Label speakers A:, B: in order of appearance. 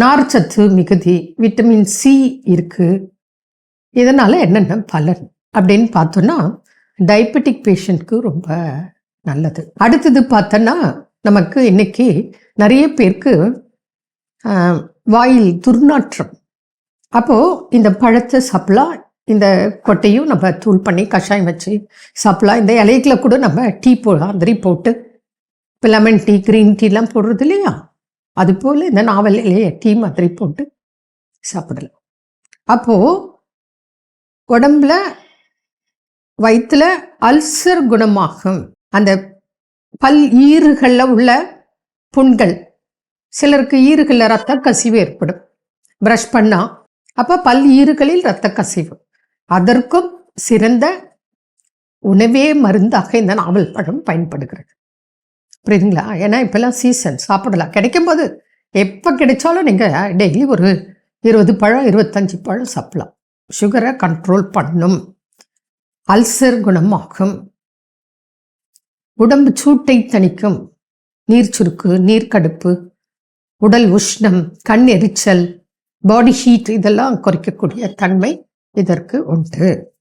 A: நார்ச்சத்து மிகுதி vitamin C இருக்கு. இதனால என்னென்ன பலன் அப்படின்னு பார்த்தோன்னா டயபெட்டிக் பேஷண்ட்க்கு ரொம்ப நல்லது. அடுத்தது பார்த்தோன்னா நமக்கு இன்னைக்கு நிறைய பேருக்கு வாயில் துர்நாற்றம். அப்போது இந்த பழத்தை சாப்பிடலாம் இந்த கொட்டையும் நம்ம தூள் பண்ணி கஷாயம் வச்சு சாப்பிடலாம் இந்த இலைகளை கூட நம்ம டீ போ மாதிரி போட்டு இப்போ லெமன் டீ க்ரீன் டீலாம் போடுறது இல்லையா? அது போல் இந்த நாவல் இலையை டீ மாதிரி போட்டு சாப்பிடலாம். அப்போது உடம்புல வயிற்றுல அல்சர் குணமாகும். அந்த பல் ஈறுகளில் உள்ள புண்கள் சிலருக்கு ஈறுகளில் ரத்த கசிவு ஏற்படும். ப்ரஷ் பண்ணா அப்போ பல் ஈறுகளில் ரத்த கசிவு. அதற்கும் சிறந்த உணவே மருந்தாக இந்த நாவல் பழம் பயன்படுகிறது. புரியுதுங்களா? ஏன்னா இப்போல்லாம் சீசன் சாப்பிடலாம். கிடைக்கும் போது எப்போ கிடைச்சாலும் நீங்கள் டெய்லி ஒரு இருபது பழம் இருபத்தஞ்சு பழம் சாப்பிடலாம். சுகரை கண்ட்ரோல் பண்ணும். அல்சர் குணமாகும். உடம்பு சூட்டை தணிக்கும். நீர் சுருக்கு நீர்க்கடுப்பு உடல் உஷ்ணம் கண் எரிச்சல் பாடி ஹீட் இதெல்லாம் குறைக்கக்கூடிய தன்மை இதற்கு உண்டு.